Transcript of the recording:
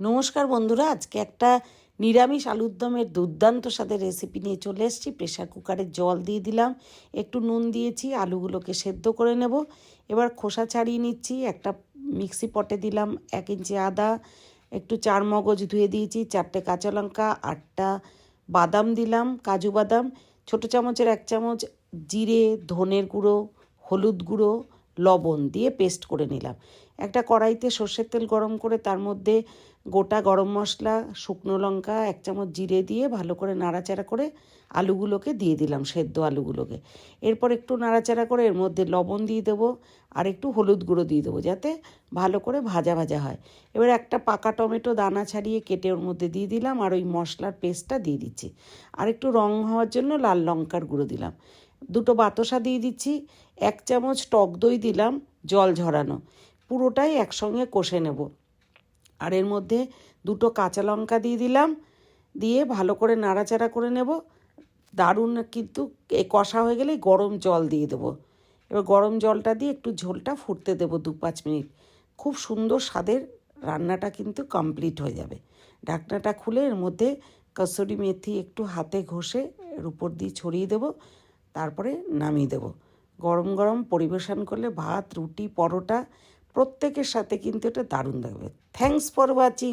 নমস্কার বন্ধুরা, আজকে একটা নিরামিষ আলুর দমের দুর্দান্ত স্বাদের রেসিপি নিয়ে চলে এসেছি। প্রেশার কুকারে জল দিয়ে দিলাম, একটু নুন দিয়েছি, আলুগুলোকে সেদ্ধ করে নেব। এবার খোসা ছাড়িয়ে নিচ্ছি, একটা মিক্সি পটে দিলাম এক ইঞ্চি আদা, একটু চার মগজ ধুয়ে দিয়েছি, চারটে কাঁচা লঙ্কা, আটটা বাদাম দিলাম, কাজু বাদাম, ছোটো চামচের এক চামচ জিরে, ধনের গুঁড়ো, হলুদ গুঁড়ো লবণ দিয়ে পেস্ট করে নিলাম। একটা কড়াইতে সর্ষের তেল গরম করে তার মধ্যে গোটা গরম মশলা, শুকনো লঙ্কা, এক চামচ জিরে দিয়ে ভালো করে নাড়াচাড়া করে আলুগুলোকে দিয়ে দিলাম, সেদ্ধ আলুগুলোকে। এরপর একটু নাড়াচাড়া করে এর মধ্যে লবণ দিয়ে দেবো আর একটু হলুদ গুঁড়ো দিয়ে দেবো যাতে ভালো করে ভাজা ভাজা হয়। এবার একটা পাকা টমেটো দানা ছাড়িয়ে কেটে ওর মধ্যে দিয়ে দিলাম আর ওই মশলার পেস্টটা দিয়ে দিচ্ছি। আর একটু রং হওয়ার জন্য লাল লঙ্কার গুঁড়ো দিলাম। দুটো বাতাসা দিয়ে দিচ্ছি, এক চামচ টক দই দিলাম, জল ঝরানো, পুরোটাই একসঙ্গে কষে নেব। আর এর মধ্যে দুটো কাঁচা লঙ্কা দিয়ে দিলাম, দিয়ে ভালো করে নাড়াচাড়া করে নেব। দারুণ কিন্তু এ কষা হয়ে গেলেই গরম জল দিয়ে দেবো। এবার গরম জলটা দিয়ে একটু ঝোলটা ফুটতে দেবো দু পাঁচ মিনিট। খুব সুন্দর স্বাদের রান্নাটা কিন্তু কমপ্লিট হয়ে যাবে। ঢাকনাটা খুলে এর মধ্যে কসুরি মেথি একটু হাতে ঘষে এর উপর দিয়ে ছড়িয়ে দেবো। তারপরে নামিয়ে দেব। গরম গরম পরিবেশন করলে ভাত, রুটি, পরোটা প্রত্যেকের সাথে কিন্তু এটা দারুণ লাগবে। Thanks for watching